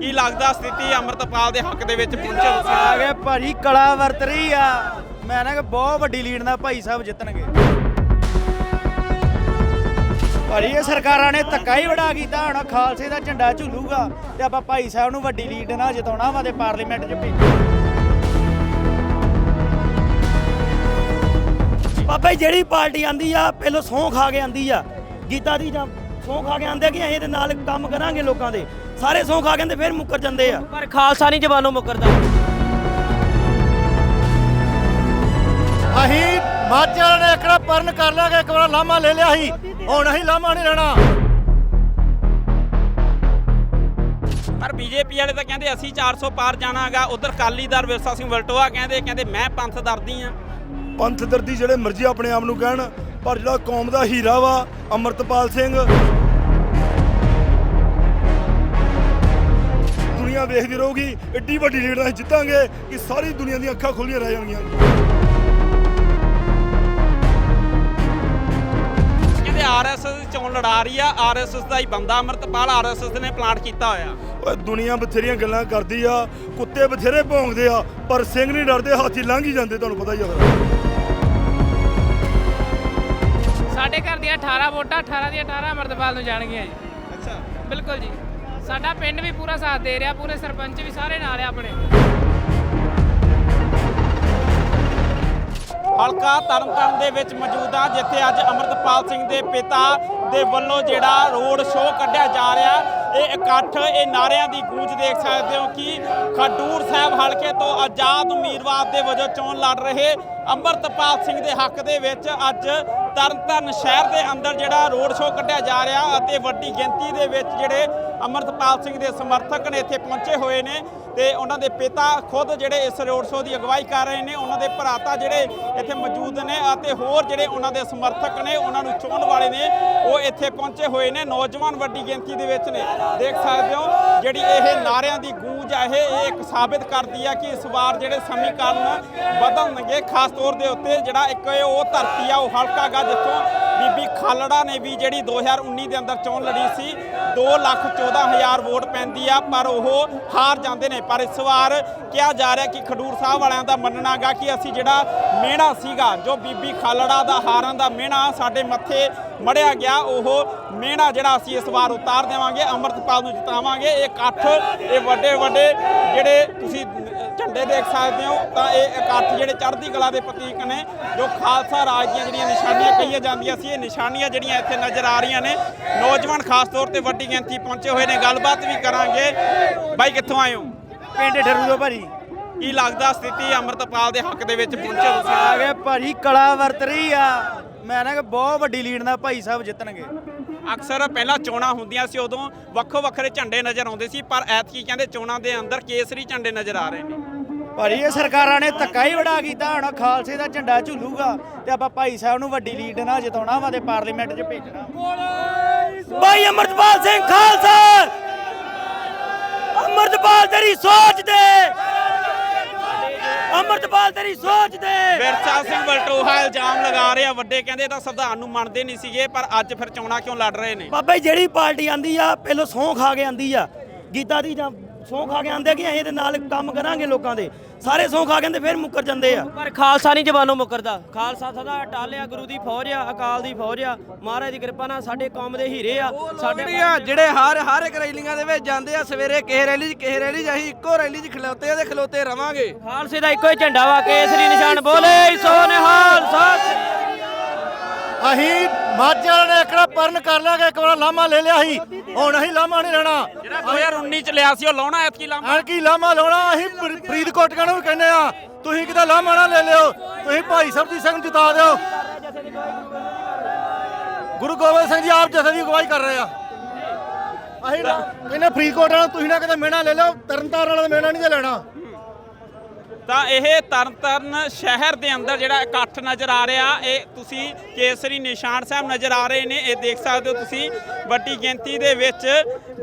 ਕੀ ਲੱਗਦਾ ਸਥਿਤੀ ਅੰਮ੍ਰਿਤਪਾਲ ਦੇ ਹੱਕ ਦੇ ਵਿੱਚ ਪਹੁੰਚੇ? ਆ ਤੁਸੀਂ ਭਾਜੀ, ਕਲਾ ਵਰਤ ਰਹੀ ਆ। ਮੈਂ ਨਾ ਕਿ ਬਹੁਤ ਵੱਡੀ ਲੀਡ ਨਾਲ ਭਾਈ ਸਾਹਿਬ ਜਿੱਤਣਗੇ। ਭਾਜੀ, ਇਹ ਸਰਕਾਰਾਂ ਨੇ ਧੱਕਾ ਹੀ ਬੜਾ ਕੀਤਾ ਹੁਣ। ਖਾਲਸੇ ਦਾ ਝੰਡਾ ਝੂਲੂਗਾ ਤੇ ਆਪਾਂ ਭਾਈ ਸਾਹਿਬ ਨੂੰ ਵੱਡੀ ਲੀਡ ਨਾਲ ਜਿਤਾਉਣਾ ਵਾ ਤੇ ਪਾਰਲੀਮੈਂਟ 'ਚ ਭੇਜਣਾ। ਬਾਬਾ ਜਿਹੜੀ ਪਾਰਟੀ ਆਂਦੀ ਆ, ਪਹਿਲਾਂ ਸੌਂ ਖਾ ਕੇ ਆਂਦੀ ਆ। ਗੀਤਾ ਦੀ ਜਾਂ ਸੌਂ ਖਾ ਕੇ ਆਂਦੇ ਆ ਕਿ ਅਸੀਂ ਇਹਦੇ ਨਾਲ ਕੰਮ ਕਰਾਂਗੇ ਲੋਕਾਂ ਦੇ? ਸਾਰੇ ਸਹੁੰ ਖਾ ਕੇ ਆਂਦੇ ਫਿਰ ਮੁੱਕਰ ਜਾਂਦੇ ਆ। ਪਰ ਖਾਲਸਾ ਨਹੀਂ ਜਵਾਨੋਂ ਮੁਕਰਦਾ। ਅਸੀਂ ਮਾਝਾ ਨੇ ਇਕੜਾ ਪਰਨ ਕਰ ਕਿ ਇੱਕ ਵਾਰ ਲਾਮਾ ਲੈ ਲਿਆ ਸੀ। ਹੁਣ ਅਸੀਂ ਲਾਮਾ ਨਹੀਂ ਲੈਣਾ ਪਰ ਬੀਜੇਪੀ ਵਾਲੇ ਤਾਂ ਕਹਿੰਦੇ ਅਸੀਂ 400 ਪਾਰ ਜਾਣਾਗਾ ਉਧਰ ਕਾਲੀਦਾਰ ਵਿਰਸਾ ਸਿੰਘ ਵਲਟੋਆ ਕਹਿੰਦੇ ਕਹਿੰਦੇ ਮੈਂ ਪੰਥ ਦਰਦੀ ਆ। ਪੰਥ ਦਰਦੀ ਜਿਹੜੇ ਮਰਜ਼ੀ ਆਪਣੇ ਆਪ ਨੂੰ ਕਹਿਣ ਪਰ ਜਿਹੜਾ ਕੌਮ ਦਾ ਹੀਰਾ ਵਾ ਅਮਰਤਪਾਲ ਸਿੰਘ ਦੁਨੀਆ ਵੇਖਦੀ ਰਹੂਗੀ ਏਡੀ ਵੱਡੀ ਲੀਡ ਨਾਲ ਜਿੱਤਾਂਗੇ ਕਿ ਸਾਰੀ ਦੁਨੀਆ ਦੀਆਂ ਅੱਖਾਂ ਖੁੱਲੀਆਂ ਰਹਿ ਜਾਣਗੀਆਂ। ਕਹਿੰਦੇ ਆਰਐਸਐਸ ਦੀ ਚੋਣ ਲੜਾ ਰਹੀ ਆ ਆਰਐਸਐਸ ਦਾ ਹੀ ਬੰਦਾ ਅੰਮ੍ਰਿਤਪਾਲ ਆਰਐਸਐਸ ਨੇ ਪਲਾਂਟ ਕੀਤਾ ਹੋਇਆ। ਓਏ ਦੁਨੀਆ ਬਥੇਰੀਆਂ ਗੱਲਾਂ ਕਰਦੀ ਆ ਕੁੱਤੇ ਬਥੇਰੇ ਭੌਂਕਦੇ ਆ ਪਰ ਸਿੰਘ ਨਹੀਂ ਡਰਦੇ ਹਾਥੀ ਲੰਘ ਹੀ ਜਾਂਦੇ ਤੁਹਾਨੂੰ ਪਤਾ ਹੀ ਆ ਫਿਰ। ਸਾਡੇ ਘਰ ਦੀਆਂ 18 ਵੋਟਾਂ 18 ਦੀਆਂ 18 ਅਮਰਤਪਾਲ ਨੂੰ ਜਾਣਗੀਆਂ ਜੀ। ਅੱਛਾ। ਬਿਲਕੁਲ ਜੀ। ਸਾਡਾ ਪਿੰਡ ਵੀ ਪੂਰਾ ਸਾਥ ਦੇ ਰਿਹਾ, ਪੂਰੇ ਸਰਪੰਚ ਵੀ ਸਾਰੇ ਨਾਲ ਆ ਆਪਣੇ। ਹਲਕਾ ਤਰਨਤਾਰਨ ਦੇ ਵਿੱਚ ਮੌਜੂਦ ਆ, ਜਿੱਥੇ ਅੱਜ ਅਮਰਤਪਾਲ ਸਿੰਘ ਦੇ ਪਿਤਾ ਦੇ ਵੱਲੋਂ ਜਿਹੜਾ ਰੋਡ ਸ਼ੋਅ ਕੱਢਿਆ ਜਾ ਰਿਹਾ, ਇਹ ਇਕੱਠ ਇਹ ਨਾਰਿਆਂ ਦੀ ਗੂੰਜ ਦੇਖ ਸਕਦੇ ਹੋ ਕਿ ਖਡੂਰ ਸਾਹਿਬ ਹਲਕੇ ਤੋਂ ਆਜ਼ਾਦ ਉਮੀਦਵਾਰ ਦੇ ਵਜੋਂ ਚੋਣ ਲੜ ਰਹੇ ਅੰਮ੍ਰਿਤਪਾਲ ਸਿੰਘ ਦੇ ਹੱਕ ਦੇ ਵਿੱਚ ਅੱਜ ਤਰਨਤਾਰਨ ਸ਼ਹਿਰ ਦੇ ਅੰਦਰ ਜਿਹੜਾ ਰੋਡ ਸ਼ੋਅ ਕੱਢਿਆ ਜਾ ਰਿਹਾ ਅਤੇ ਵੱਡੀ ਗਿਣਤੀ ਦੇ ਵਿੱਚ ਜਿਹੜੇ ਅਮਰਤਪਾਲ ਸਿੰਘ ਦੇ ਸਮਰਥਕ ਨੇ ਇੱਥੇ ਪਹੁੰਚੇ ਹੋਏ ਨੇ ਤੇ ਉਹਨਾਂ ਦੇ ਪਿਤਾ ਖੁਦ ਜਿਹੜੇ ਇਸ ਰੋਡ ਸ਼ੋਅ ਦੀ ਅਗਵਾਈ ਕਰ ਰਹੇ ਨੇ, ਉਹਨਾਂ ਦੇ ਭਰਾਤਾ ਜਿਹੜੇ ਇੱਥੇ ਮੌਜੂਦ ਨੇ ਅਤੇ ਹੋਰ ਜਿਹੜੇ ਉਹਨਾਂ ਦੇ ਸਮਰਥਕ ਨੇ, ਉਹਨਾਂ ਨੂੰ ਚੋਣ ਵਾਲੇ ਨੇ, ਉਹ ਇੱਥੇ ਪਹੁੰਚੇ ਹੋਏ ਨੇ। ਨੌਜਵਾਨ ਵੱਡੀ ਗਿਣਤੀ ਦੇ ਵਿੱਚ ਨੇ। ਦੇਖ ਸਕਦੇ ਹੋ ਜਿਹੜੀ ਇਹ ਨਾਰਿਆਂ ਦੀ ਗੂੰਜ ਹੈ ਇਹ ਇਹ ਇੱਕ ਸਾਬਿਤ ਕਰਦੀ ਆ ਕਿ ਇਸ ਵਾਰ ਜਿਹੜੇ ਸਮੀਕਰਨ ਬਦਲਣਗੇ ਖਾਸ ਤੌਰ ਦੇ ਉੱਤੇ ਜਿਹੜਾ ਇੱਕ ਉਹ ਧਰਤੀ ਆ, ਉਹ ਹਲਕਾ ਗਾ, ਜਿੱਥੋਂ ਬੀਬੀ ਖਾਲੜਾ ਨੇ ਵੀ ਜਿਹੜੀ 2019 ਦੇ ਅੰਦਰ ਚੋਣ ਲੜੀ ਸੀ 2 ਲੱਖ 14 ਹਜ਼ਾਰ ਵੋਟ ਪੈਂਦੀ ਆ, ਪਰ ਉਹ ਹਾਰ ਜਾਂਦੇ ਨੇ। ਪਰ ਇਸ ਵਾਰ ਕਿਹਾ ਜਾ ਰਿਹਾ ਕਿ ਖਡੂਰ ਸਾਹਿਬ ਵਾਲਿਆਂ ਦਾ ਮੰਨਣਾਗਾ ਕਿ ਅਸੀਂ ਜਿਹੜਾ ਮਿਹਣਾ ਸੀਗਾ, ਜੋ ਬੀਬੀ ਖਾਲੜਾ ਦਾ ਹਾਰਨ ਦਾ ਮਿਹਣਾ ਸਾਡੇ ਮੱਥੇ ਮੜਿਆ ਗਿਆ। ਉਹ ਮਿਹਣਾ ਜਿਹੜਾ ਅਸੀਂ ਇਸ ਵਾਰ ਉਤਾਰ ਦੇਵਾਂਗੇ ਅੰਮ੍ਰਿਤਪਾਲ ਨੂੰ ਜਿਤਾਵਾਂਗੇ। ਇਹ ਇਕੱਠ ਇਹ ਵੱਡੇ ਵੱਡੇ ਜਿਹੜੇ ਤੁਸੀਂ ਝੰਡੇ ਦੇਖ ਸਕਦੇ ਹੋ ਤਾਂ ਇਹ ਇਕੱਠ ਜਿਹੜੇ ਚੜ੍ਹਦੀ ਕਲਾ ਦੇ ਪ੍ਰਤੀਕ ਨੇ ਜੋ ਖਾਲਸਾ ਰਾਜ ਦੀਆਂ ਜਿਹੜੀਆਂ ਨਿਸ਼ਾਨੀਆਂ ਕਹੀਆਂ ਜਾਂਦੀਆਂ ਸੀ ਇਹ ਨਿਸ਼ਾਨੀਆਂ ਜਿਹੜੀਆਂ ਇੱਥੇ ਨਜ਼ਰ ਆ ਰਹੀਆਂ ਨੇ। ਨੌਜਵਾਨ ਖਾਸ ਤੌਰ ਤੇ ਵੱਡੀ ਗਿਣਤੀ ਪਹੁੰਚੇ ਹੋਏ ਨੇ। ਗੱਲਬਾਤ ਵੀ ਕਰਾਂਗੇ। ਬਾਈ ਕਿੱਥੋਂ ਆਏ ਹੋ? ਪਿੰਡ ਠਰੂ ਤੋਂ ਭਾਜੀ। ਕੀ ਲੱਗਦਾ ਸਥਿਤੀ ਅੰਮ੍ਰਿਤਪਾਲ ਦੇ ਹੱਕ ਦੇ ਵਿੱਚ ਪਹੁੰਚੇ ਆ ਤੁਸੀਂ ਗਏ ਭਾਜੀ ਕਲਾ ਵਰਤ ਰਹੀ ਆ। ਮੈਂ ਨਾ ਕਿ ਬਹੁਤ ਵੱਡੀ ਲੀਡ ਨਾਲ ਭਾਈ ਸਾਹਿਬ ਜਿੱਤਣਗੇ। ਅਕਸਰ ਪਹਿਲਾਂ ਚੋਣਾਂ ਹੁੰਦੀਆਂ ਸੀ ਉਦੋਂ ਵੱਖੋ ਵੱਖਰੇ ਝੰਡੇ ਨਜ਼ਰ ਆਉਂਦੇ ਸੀ ਪਰ ਐਤਕੀ ਕਹਿੰਦੇ ਚੋਣਾਂ ਦੇ ਅੰਦਰ ਕੇਸਰੀ ਝੰਡੇ ਨਜ਼ਰ ਆ ਰਹੇ ਨੇ। ਭਾਜੀ ਇਹ ਸਰਕਾਰਾਂ ਨੇ ਧੱਕਾ ਹੀ ਬੜਾ ਕੀਤਾ ਹੁਣ ਖਾਲਸੇ ਦਾ ਝੰਡਾ ਝੂਲੂਗਾ ਤੇ ਆਪਾਂ ਭਾਈ ਸਾਹਿਬ ਨੂੰ ਵੱਡੀ ਲੀਡ ਨਾਲ ਜਿਤਾਉਣਾ ਵਾ ਤੇ ਪਾਰਲੀਮੈਂਟ 'ਚ ਭੇਜਣਾ। ਭਾਈ ਅਮਰਤਪਾਲ ਸਿੰਘ ਖਾਲਸਾ! ਅਮਰਤਪਾਲ ਤੇਰੀ ਸੋਚ ਦੇ ਅਮਰਤਪਾਲ ਤੇਰੀ ਸੋਚ ਦੇ। ਵਿਰਸਾ ਸਿੰਘ ਵਲਟੋਹਾ ਇਲਜ਼ਾਮ ਲਗਾ ਰਹੇ ਵੱਡੇ ਕਹਿੰਦੇ ਤਾਂ ਸੰਵਿਧਾਨ ਨੂੰ ਮੰਨਦੇ ਨਹੀਂ ਸੀਗੇ ਪਰ ਅੱਜ ਫਿਰ ਚੋਣਾਂ ਕਿਉਂ ਲੜ ਰਹੇ ਨੇ? ਬਾਬਾ ਜੀ ਜਿਹੜੀ ਪਾਰਟੀ ਆਂਦੀ ਆ ਪਹਿਲਾਂ ਸਹੁੰ ਖਾ ਕੇ ਆਂਦੀ ਆ ਗੀਤਾ ਦੀ ਜਾਂ ਸਹੁੰ ਖਾ ਕੇ ਆਂਦੇ ਕਿ ਅਸੀਂ ਇਹਦੇ ਨਾਲ ਕੰਮ ਕਰਾਂਗੇ ਲੋਕਾਂ ਦੇ। ਸਾਰੇ ਸਹੁੰ ਖਾ ਕੇ ਆਂਦੇ ਫਿਰ ਮੁੱਕਰ ਜਾਂਦੇ ਆ। ਪਰ ਖਾਲਸਾ ਨਹੀਂ ਜਵਾਨੋਂ ਮੁਕਰਦਾ। ਖਾਲਸਾ ਸਦਾ ਅਟਲ ਆ ਗੁਰੂ ਦੀ ਫੌਜ ਆ ਅਕਾਲ ਦੀ ਫੌਜ ਆ। ਮਹਾਰਾਜ ਦੀ ਕਿਰਪਾ ਨਾਲ ਸਾਡੇ ਕੌਮ ਦੇ ਹੀਰੇ ਆ ਸਾਡੇ ਜਿਹੜੇ ਹਰ ਹਰ ਇੱਕ ਰੈਲੀਆਂ ਦੇ ਵਿੱਚ ਜਾਂਦੇ ਆ ਸਵੇਰੇ ਕਿਸੇ ਰੈਲੀ 'ਚ ਕਿਸੇ ਰੈਲੀ 'ਚ ਅਸੀਂ ਇੱਕੋ ਰੈਲੀ 'ਚ ਖਲੋਤੇ ਆ ਤੇ ਖਲੋਤੇ ਰਵਾਂਗੇ। ਖਾਲਸੇ ਦਾ ਇੱਕੋ ਹੀ ਝੰਡਾ ਵਾ ਕੇਸਰੀ ਨਿਸ਼ਾਨ ਬੋਲੇ ਸੋ ਨਿਹਾਲ ਸਤਿ ਅਸੀਂ ਮਾਝਾ ਨੇ ਇਕੜਾ ਪਰਨ ਕਰ ਲਿਆ ਕਿ ਇੱਕ ਵਾਰ ਲਾਮਾ ਲੈ ਲਿਆ ਸੀ। ਹੁਣ ਅਸੀਂ ਲਾਮਾ ਨਹੀਂ ਲੈਣਾ। ਜਿਹੜਾ 2019 ਚ ਲਿਆ ਸੀ ਉਹ ਲਾਉਣਾ ਐਤਕੀ ਲਾਉਣਾ ਐਨ ਕੀ ਲਾਮਾ ਲਾਉਣਾ ਅਸੀਂ ਫਰ- ਫਰੀਦਕੋਟ ਨੂੰ ਵੀ ਕਹਿੰਦੇ ਆ ਤੁਸੀਂ ਕਿਤੇ ਲਾਮਾ ਨਾ ਲੈ ਲਿਓ ਤੁਸੀਂ ਭਾਈ ਸਰਬਜੀਤ ਸਿੰਘ ਨੂੰ ਜਿਤਾ ਦਿਓ। ਗੁਰੂ ਗੋਬਿੰਦ ਸਿੰਘ ਜੀ ਆਪ ਜਥੇ ਦੀ ਅਗਵਾਈ ਕਰ ਰਹੇ ਆ। ਅਸੀਂ ਨਾ- ਕਹਿੰਦੇ ਫਰੀਦਕੋਟ ਵਾਲਾ ਤੁਸੀਂ ਨਾ ਕਿਤੇ ਮਿਹਣਾ ਲੈ ਲਿਓ ਤਰਨਤਾਰਨ ਵਾਲਾ ਤਾਂ ਮਿਹਣਾ ਨਹੀਂ ਜੇ ਲੈਣਾ। ਤਾਂ ਇਹ ਤਰਨਤਾਰਨ ਸ਼ਹਿਰ ਦੇ ਅੰਦਰ ਜਿਹੜਾ ਇਕੱਠ ਨਜ਼ਰ ਆ ਰਿਹਾ ਇਹ ਤੁਸੀਂ ਕੇਸਰੀ ਨਿਸ਼ਾਨ ਸਾਹਿਬ ਨਜ਼ਰ ਆ ਰਹੇ ਨੇ ਇਹ ਦੇਖ ਸਕਦੇ ਹੋ ਤੁਸੀਂ ਵੱਡੀ ਗਿਣਤੀ ਦੇ ਵਿੱਚ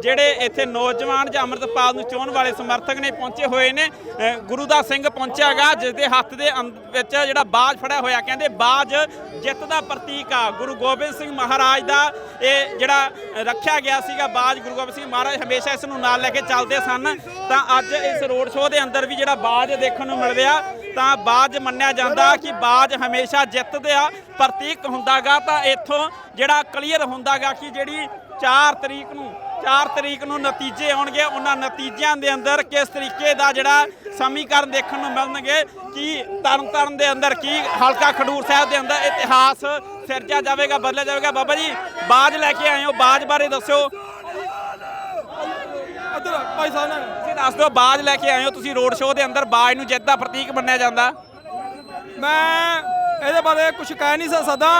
ਜਿਹੜੇ ਇੱਥੇ ਨੌਜਵਾਨ ਜਾਂ ਅੰਮ੍ਰਿਤਪਾਲ ਨੂੰ ਚੋਣ ਵਾਲੇ ਸਮਰਥਕ ਨੇ ਪਹੁੰਚੇ ਹੋਏ ਨੇ। ਅ, ਗੁਰੂ ਦਾ ਸਿੰਘ ਪਹੁੰਚਿਆਗਾ ਜਿਸ ਦੇ ਹੱਥ ਦੇ ਅੰਦ- ਵਿੱਚ ਜਿਹੜਾ ਬਾਜ ਫੜਿਆ ਹੋਇਆ ਕਹਿੰਦੇ ਬਾਜ ਜਿੱਤ ਦਾ ਪ੍ਰਤੀਕ ਆ। ਗੁਰੂ ਗੋਬਿੰਦ ਸਿੰਘ ਮਹਾਰਾਜ ਦਾ ਇਹ ਜਿਹੜਾ ਰੱਖਿਆ ਗਿਆ ਸੀਗਾ ਬਾਜ ਗੁਰੂ ਗੋਬਿੰਦ ਸਿੰਘ ਮਹਾਰਾਜ ਹਮੇਸ਼ਾ ਇਸ ਨੂੰ ਨਾਲ ਲੈ ਕੇ ਚੱਲਦੇ ਸਨ। ਤਾਂ ਅੱਜ ਇਸ ਰੋਡ ਸ਼ੋਅ ਦੇ ਅੰਦਰ ਵੀ ਜਿਹੜਾ ਬਾਜ ਦੇਖਣ ਨੂੰ ਮਿਲ ਰਿਹਾ ਤਾਂ ਬਾਜ ਮੰਨਿਆ ਜਾਂਦਾ ਕਿ ਬਾਜ ਹਮੇਸ਼ਾ ਜਿੱਤ ਦਾ ਪ੍ਰਤੀਕ ਹੁੰਦਾਗਾ, ਤਾਂ ਇੱਥੋਂ ਜਿਹੜਾ ਕਲੀਅਰ ਹੁੰਦਾਗਾ ਕਿ ਜਿਹੜੀ 4 ਤਰੀਕ ਨੂੰ 4 ਤਰੀਕ ਨੂੰ ਨਤੀਜੇ ਆਉਣਗੇ, ਉਹਨਾਂ ਨਤੀਜਿਆਂ ਦੇ ਅੰਦਰ ਕਿਸ ਤਰੀਕੇ ਦਾ ਜਿਹੜਾ ਸਮੀਕਰਨ ਦੇਖਣ ਨੂੰ ਮਿਲਣਗੇ, ਕਿ ਤਰਨਤਾਰਨ ਦੇ ਅੰਦਰ ਕੀ ਹਲਕਾ ਖਡੂਰ ਸਾਹਿਬ ਦੇ ਅੰਦਰ ਇਤਿਹਾਸ ਸਿਰਜਿਆ ਜਾਵੇਗਾ, ਬਦਲਿਆ ਜਾਵੇਗਾ। ਬਾਬਾ ਜੀ, ਬਾਜ ਲੈ ਕੇ ਆਏ ਹੋ, ਬਾਜ ਬਾਰੇ ਦੱਸਿਓ। ਭਾਈ ਸਾਹਿਬ ਨੇ ਦੱਸ ਦਿਓ ਬਾਜ ਲੈ ਕੇ ਆਏ ਹੋ ਤੁਸੀਂ ਰੋਡ ਸ਼ੋਅ ਦੇ ਅੰਦਰ ਬਾਜ ਨੂੰ ਜਿੱਤ ਦਾ ਪ੍ਰਤੀਕ ਮੰਨਿਆ ਜਾਂਦਾ। ਮੈਂ ਇਹਦੇ ਬਾਰੇ ਕੁਝ ਕਹਿ ਨਹੀਂ ਸਕਦਾ।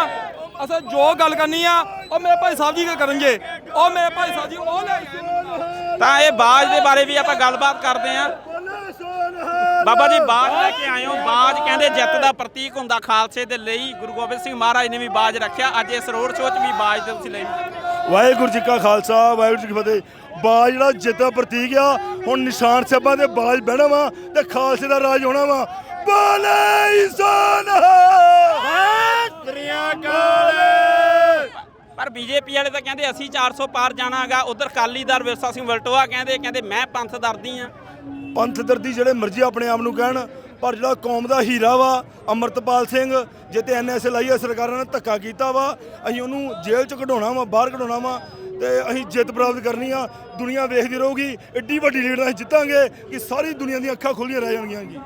ਅਸਾਂ ਜੋ ਗੱਲ ਕਰਨੀ ਆ ਉਹ ਮੇਰੇ ਭਾਈ ਸਾਹਿਬ ਜੀ ਕਰਨਗੇ। ਉਹ ਮੇਰੇ ਭਾਈ ਸਾਹਿਬ ਜੀ ਉਹ ਲੈ ਤਾਂ ਇਹ ਬਾਜ ਦੇ ਬਾਰੇ ਵੀ ਆਪਾਂ ਗੱਲਬਾਤ ਕਰਦੇ ਆਂ ਬਾਬਾ ਜੀ ਬਾਜ ਲੈ ਕੇ ਆਏ ਹੋ। ਬਾਜ ਕਹਿੰਦੇ ਜਿੱਤ ਦਾ ਪ੍ਰਤੀਕ ਹੁੰਦਾ ਖਾਲਸੇ ਦੇ ਲਈ। ਗੁਰੂ ਗੋਬਿੰਦ ਸਿੰਘ ਮਹਾਰਾਜ ਨੇ ਵੀ ਬਾਜ ਰੱਖਿਆ। ਅੱਜ ਇਸ ਰੋਡ ਸ਼ੋਅ 'ਚ ਵੀ ਬਾਜ ਦੇ ਤੁਸੀਂ ਲਈ। ਵਾਹਿਗੁਰੂ ਜੀ ਕਾ ਖਾਲਸਾ ਵਾਹਿਗੁਰੂ ਜੀ ਕੀ ਫਤਿਹ। ਬਾਜ ਜਿਹੜਾ ਜਿੱਤ ਦਾ ਪ੍ਰਤੀਕ ਆ ਹੁਣ ਨਿਸ਼ਾਨ ਸਾਹਿਬਾਂ ਦੇ ਬਾਜ ਬਹਿਣਾ ਵਾ ਤੇ ਖਾਲਸੇ ਦਾ ਰਾਜ ਹੋਣਾ ਵਾ। ਬੋਲੇ ਸੋਨ ਤ੍ਰਿਆ ਕਾਲ ਪਰ ਬੀਜੇਪੀ ਵਾਲੇ ਤਾਂ ਕਹਿੰਦੇ ਅਸੀਂ 400 ਪਾਰ ਜਾਣਾਗਾ ਉਧਰ ਕਾਲੀਦਾਰ ਵਿਰਸਾ ਸਿੰਘ ਵਲਟੋਆ ਕਹਿੰਦੇ ਕਹਿੰਦੇ ਮੈਂ ਪੰਥ ਦਰਦੀ ਆ। ਪੰਥ ਦਰਦੀ ਜਿਹੜੇ ਮਰਜ਼ੀ ਆਪਣੇ ਆਪ ਨੂੰ ਕਹਿਣ ਪਰ ਜਿਹੜਾ ਕੌਮ ਦਾ ਹੀਰਾ ਵਾ, ਅਮਰਤਪਾਲ ਸਿੰਘ, ਜੇ ਤੇ ਐਨਐਸਏ ਲਾਈ ਆ, ਸਰਕਾਰਾਂ ਨੇ ਧੱਕਾ ਕੀਤਾ ਵਾ, ਅਸੀਂ ਉਹਨੂੰ ਜੇਲ੍ਹ ਚ ਕਢਾਉਣਾ ਵਾ, ਬਾਹਰ ਕਢਾਉਣਾ ਵਾ, ਤੇ ਅਸੀਂ ਜਿੱਤ ਪ੍ਰਾਪਤ ਕਰਨੀ ਆ, ਦੁਨੀਆ ਵੇਖਦੀ ਰਹੂਗੀ ਐਡੀ ਵੱਡੀ ਲੀਡ ਨਾਲ ਅਸੀਂ ਜਿੱਤਾਂਗੇ ਕਿ ਸਾਰੀ ਦੁਨੀਆ ਦੀਆਂ ਅੱਖਾਂ ਖੁੱਲੀਆਂ ਰਹਿ ਜਾਣਗੀਆਂ ਜੀ।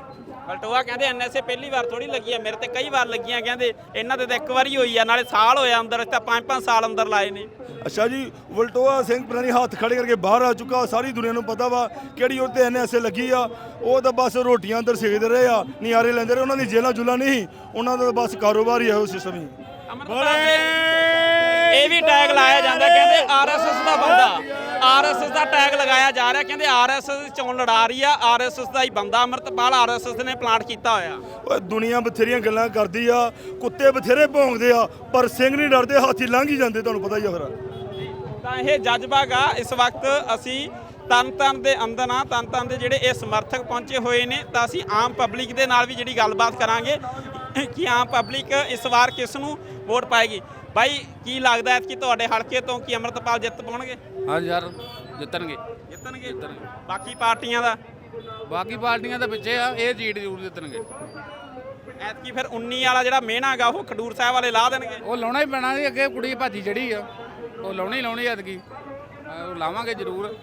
ਵਲਟੋਆ ਕਹਿੰਦੇ ਐਨਐਸਏ ਪਹਿਲੀ ਵਾਰ ਥੋੜੀ ਲੱਗੀ ਆ ਮੇਰੇ ਤੇ ਕਈ ਵਾਰ ਲੱਗੀਆਂ ਕਹਿੰਦੇ ਇਹਨਾਂ ਤਾਂ ਇੱਕ ਵਾਰੀ ਹੋਈ ਆ ਨਾਲੇ ਸਾਲ ਹੋਇਆ ਅੰਦਰ ਅਸੀਂ ਤਾਂ 5-5 ਸਾਲ ਅੰਦਰ ਲਾਏ ਨੇ। ਅੱਛਾ ਜੀ ਵਲਟੋਆ ਸਿੰਘ ਪੁਰਾਣੀ ਹੱਥ ਖੜੇ ਕਰਕੇ ਬਾਹਰ ਆ ਚੁੱਕਾ ਸਾਰੀ ਦੁਨੀਆ ਨੂੰ ਪਤਾ ਵਾ ਕਿਹੜੀ ਉਹ ਤੇ ਐਨਐਸਏ ਲੱਗੀ ਆ। ਉਹ ਤਾਂ ਬਸ ਰੋਟੀਆਂ ਅੰਦਰ ਸੇਕਦੇ ਰਹੇ ਆ ਨਿਆਰੇ ਲੈਂਦੇ ਰਹੇ ਉਹਨਾਂ ਦੀ ਜੇਲਾਂ ਜੁਲਾ ਨਹੀਂ ਉਹਨਾਂ ਦਾ ਬਸ ਕਾਰੋਬਾਰ ਹੀ ਇਹੋ ਸਿਸਟਮ ਹੀ। ਦੇ ਇਹ ਵੀ ਟੈਗ ਲਾਇਆ ਜਾਂਦਾ ਕਹਿੰਦੇ ਆਰਐਸਐਸ ਦਾ ਬੰਦਾ। ਆਰਐਸਐਸ ਦਾ ਟੈਗ ਲਗਾਇਆ ਜਾ ਰਿਹਾ ਕਹਿੰਦੇ ਆਰਐਸਐਸ ਚੋਣ ਲੜਾ ਰਹੀ ਆ ਆਰਐਸਐਸ ਦਾ ਹੀ ਬੰਦਾ ਅਮਰਤਪਾਲ ਆਰਐਸਐਸ ਨੇ ਪਲਾਂਟ ਕੀਤਾ ਹੋਇਆ। ਓਏ ਦੁਨੀਆ ਬਥੇਰੀਆਂ ਗੱਲਾਂ ਕਰਦੀ ਆ ਕੁੱਤੇ ਬਥੇਰੇ ਭੌਂਕਦੇ ਆ ਪਰ ਸਿੰਘ ਨਹੀਂ ਡਰਦੇ ਹਾਥੀ ਲੰਘ ਹੀ ਜਾਂਦੇ ਤੁਹਾਨੂੰ ਪਤਾ ਹੀ ਆ ਫਿਰ। ਤਾਂ ਇਹ ਜਜ਼ਬਾ ਗਾ ਇਸ ਵਕਤ ਅਸੀਂ ਤਨ ਤਨ ਦੇ ਅੰਦਰ ਆ ਤਨ ਤਨ ਦੇ ਜਿਹੜੇ ਇਹ ਸਮਰਥਕ ਪਹੁੰਚੇ ਹੋਏ ਨੇ ਤਾਂ ਅਸੀਂ ਆਮ ਪਬਲਿਕ ਦੇ ਨਾਲ ਵੀ ਜਿਹੜੀ ਗੱਲਬਾਤ ਕਰਾਂਗੇ ਕਿ ਆਮ ਪਬਲਿਕ ਇਸ ਵਾਰ ਕਿਸ ਨੂੰ ਵੋਟ ਪਾਏਗੀ। ਬਾਈ ਕੀ ਲੱਗਦਾ ਹੈ ਕਿ ਤੁਹਾਡੇ ਹਲਕੇ ਤੋਂ ਕੀ ਅਮਰਤਪਾਲ ਜਿੱਤ ਪਾਉਣਗੇ? ਹਾਂ ਯਾਰ ਜਿੱਤਣਗੇ। ਜਿੱਤਣਗੇ? ਬਾਕੀ ਪਾਰਟੀਆਂ ਦਾ? ਬਾਕੀ ਪਾਰਟੀਆਂ ਦੇ ਪਿੱਛੇ ਆ ਇਹ ਜੀਟ ਜ਼ਰੂਰ ਜਿੱਤਣਗੇ। ਐਤਕੀ ਫਿਰ 19 ਵਾਲਾ ਜਿਹੜਾ ਮਿਹਣਾ ਗਾ ਉਹ ਖਡੂਰ ਸਾਹਿਬ ਵਾਲੇ ਲਾ ਦੇਣਗੇ? ਉਹ ਲਾਉਣਾ ਹੀ ਪੈਣਾ ਜੀ ਅੱਗੇ ਕੁੜੀ ਭਾਜੀ ਜਿਹੜੀ ਆ ਉਹ ਲਾਉਣੀ ਹੀ ਲਾਉਣੀ ਐਤਕੀ। ਉਹ ਲਾਵਾਂਗੇ ਜ਼ਰੂਰ।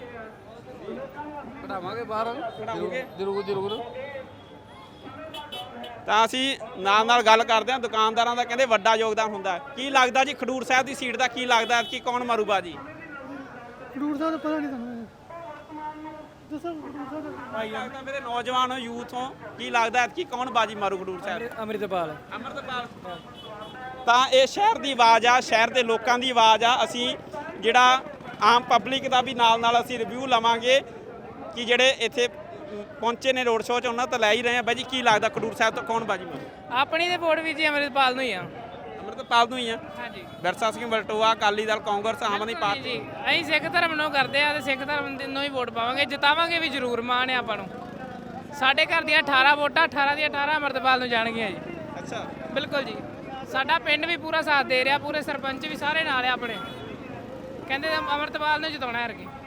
ਕਢਾਵਾਂਗੇ ਬਾਹਰ। ਕਢਾਵਾਂਗੇ? ਜ਼ਰੂਰ ਜ਼ਰੂਰ। ਤਾਂ ਅਸੀਂ ਨਾਲ ਨਾਲ ਗੱਲ ਕਰਦੇ ਹਾਂ ਦੁਕਾਨਦਾਰਾਂ ਦਾ ਕਹਿੰਦੇ ਵੱਡਾ ਯੋਗਦਾਨ ਹੁੰਦਾ ਹੈ। ਕੀ ਲੱਗਦਾ ਜੀ ਖਡੂਰ ਸਾਹਿਬ ਦੀ ਸੀਟ ਦਾ ਕੀ ਲੱਗਦਾ ਹੈ ਕਿ ਕੌਣ ਮਾਰੂਗਾ ਜੀ? ਖਡੂਰ ਸਾਹਿਬ ਦਾ ਪਤਾ ਨਹੀਂ ਤੁਹਾਨੂੰ ਦੱਸੋ ਖਡੂਰ ਸਾਹਿਬ ਦਾ ਕੀ ਲੱਗਦਾ ਮੇਰੇ ਨੌਜਵਾਨ ਯੂਥ ਹੋ ਕੀ ਲੱਗਦਾ ਹੈ ਕਿ ਕੌਣ ਬਾਜੀ ਮਾਰੂ ਖਡੂਰ ਸਾਹਿਬ? ਅੰਮ੍ਰਿਤਪਾਲ। ਅਮਰਤਪਾਲ। ਤਾਂ ਇਹ ਸ਼ਹਿਰ ਦੀ ਆਵਾਜ਼ ਆ ਸ਼ਹਿਰ ਦੇ ਲੋਕਾਂ ਦੀ ਆਵਾਜ਼ ਆ। ਅਸੀਂ ਜਿਹੜਾ ਆਮ ਪਬਲਿਕ ਦਾ ਵੀ ਨਾਲ ਨਾਲ ਅਸੀਂ ਰਿਵਿਊ ਲਵਾਂਗੇ ਕਿ ਜਿਹੜੇ ਇੱਥੇ ਪਹੁੰਚੇ ਨੇ ਰੋਡ ਸ਼ੋਅ 'ਚ ਉਹਨਾਂ ਤੋਂ ਲੈ ਹੀ ਰਹੇ ਆ। ਬਾਈ ਜੀ ਕੀ ਲੱਗਦਾ ਖਡੂਰ ਸਾਹਿਬ ਤੋਂ ਕੌਣ ਬਾਜੀ ਮਾਰੂ ਆਪਣੀ ਤੇ ਵੋਟ ਵੀ ਜੀ ਅਮਰਿਤਪਾਲ ਨੂੰ ਹੀ ਆ। ਅਮਰਤਪਾਲ ਨੂੰ ਹੀ ਆ? ਹਾਂਜੀ। Virsa Singh Valtoha Akali Dal Congress Aam Aadmi party. ਜੀ ਅਸੀਂ ਸਿੱਖ ਧਰਮ ਨੂੰ ਕਰਦੇ ਆ ਤੇ ਸਿੱਖ ਧਰਮ ਨੂੰ ਹੀ ਵੋਟ ਪਾਵਾਂਗੇ। ਜਿਤਾਵਾਂਗੇ ਵੀ ਜ਼ਰੂਰ ਮਾਣ ਆ ਆਪਾਂ ਨੂੰ। ਸਾਡੇ ਘਰ ਦੀਆਂ 18 ਵੋਟਾਂ 18 ਦੀਆਂ 18 ਅਮਰਤਪਾਲ ਨੂੰ ਜਾਣਗੀਆਂ ਜੀ। ਅੱਛਾ। ਬਿਲਕੁਲ ਜੀ। ਸਾਡਾ ਪਿੰਡ ਵੀ ਪੂਰਾ ਸਾਥ ਦੇ ਰਿਹਾ ਪੂਰੇ ਸਰਪੰਚ ਵੀ ਸਾਰੇ ਨਾਲ ਆ ਆਪਣੇ। ਕਹਿੰਦੇ ਅਮਰਤਪਾਲ ਨੂੰ ਜਿਤਾਉਣਾ ਅਮਰਤਪਾਲ ਨੂੰ